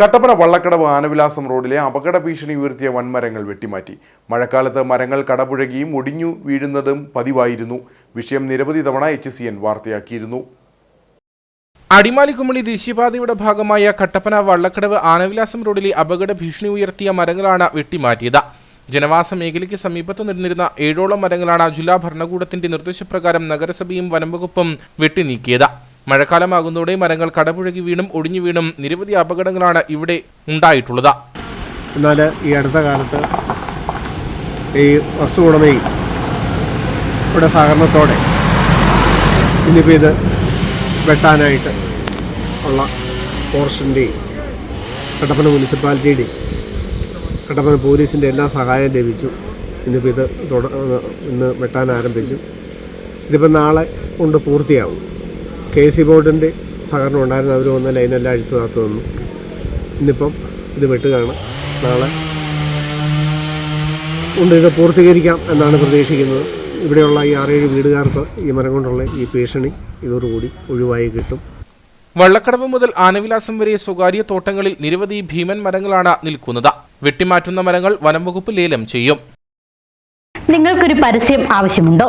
കട്ടപ്പന വള്ളക്കടവ് ആനവിലാസം റോഡിലെ അപകട ഭീഷണി ഉയർത്തിയ വൻമരങ്ങൾ വെട്ടിമാറ്റി. മഴക്കാലത്ത് മരങ്ങൾ കടപുഴകിയും ഒടിഞ്ഞു വീഴുന്നതും പതിവായിരുന്നു. വിഷയം നിരവധി തവണ എച്ച് സി എൻ വാർത്തയാക്കിയിരുന്നു. അടിമാലിക്കുമളി ദേശീയപാതയുടെ ഭാഗമായ കട്ടപ്പന വള്ളക്കടവ് ആനവിലാസം റോഡിലെ അപകട ഭീഷണി ഉയർത്തിയ മരങ്ങളാണ് വെട്ടിമാറ്റിയത്. ജനവാസ മേഖലയ്ക്ക് സമീപത്തു നിന്നിരുന്ന ഏഴോളം മരങ്ങളാണ് ജില്ലാ ഭരണകൂടത്തിന്റെ നിർദ്ദേശപ്രകാരം നഗരസഭയും വനംവകുപ്പും വെട്ടിനീക്കിയത്. മഴക്കാലമാകുന്നതോടെ മരങ്ങൾ കടപുഴകി വീണും ഒടിഞ്ഞു വീണും നിരവധി അപകടങ്ങളാണ് ഇവിടെ ഉണ്ടായിട്ടുള്ളത്. എന്നാൽ ഈ അടുത്ത കാലത്ത് ഈ വസ്തു ഉടമയും ഇവിടെ സഹകരണത്തോടെ ഇനിയിപ്പോൾ ഇത് വെട്ടാനായിട്ട് ഉള്ള പോർഷന്റെയും കട്ടപ്പന മുനിസിപ്പാലിറ്റിയുടെയും കട്ടപ്പന പോലീസിന്റെ എല്ലാ സഹായം ലഭിച്ചു. ഇന്നിപ്പോൾ ഇത് തുട ഇന്ന് വെട്ടാൻ ആരംഭിച്ചു. ഇതിപ്പോൾ നാളെ കൊണ്ട് പൂർത്തിയാവും. കെ സി ബോർഡിന്റെ സഹകരണം ഉണ്ടായിരുന്നു. അവർ വന്ന് ലൈനെല്ലാം അഴിച്ചു കാത്തു തന്നു ഇന്നിപ്പം ഇത് വെട്ടുകയാണ് നാളെ കൊണ്ട് ഇത് പൂർത്തീകരിക്കാം എന്നാണ് പ്രതീക്ഷിക്കുന്നത്. ഇവിടെയുള്ള ഈ ആറേഴ് വീടുകാർക്ക് ഈ മരം കൊണ്ടുള്ള ഈ ഭീഷണി ഇതോടുകൂടി ഒഴിവായി കിട്ടും. വള്ളക്കടവ് മുതൽ ആനവിലാസം വരെ സ്വകാര്യ തോട്ടങ്ങളിൽ നിരവധി ഭീമൻ മരങ്ങളാണ് നിൽക്കുന്നത്. വെട്ടിമാറ്റുന്ന മരങ്ങൾ വനംവകുപ്പ് ലേലം ചെയ്യും. നിങ്ങൾക്കൊരു പരസ്യം ആവശ്യമുണ്ടോ?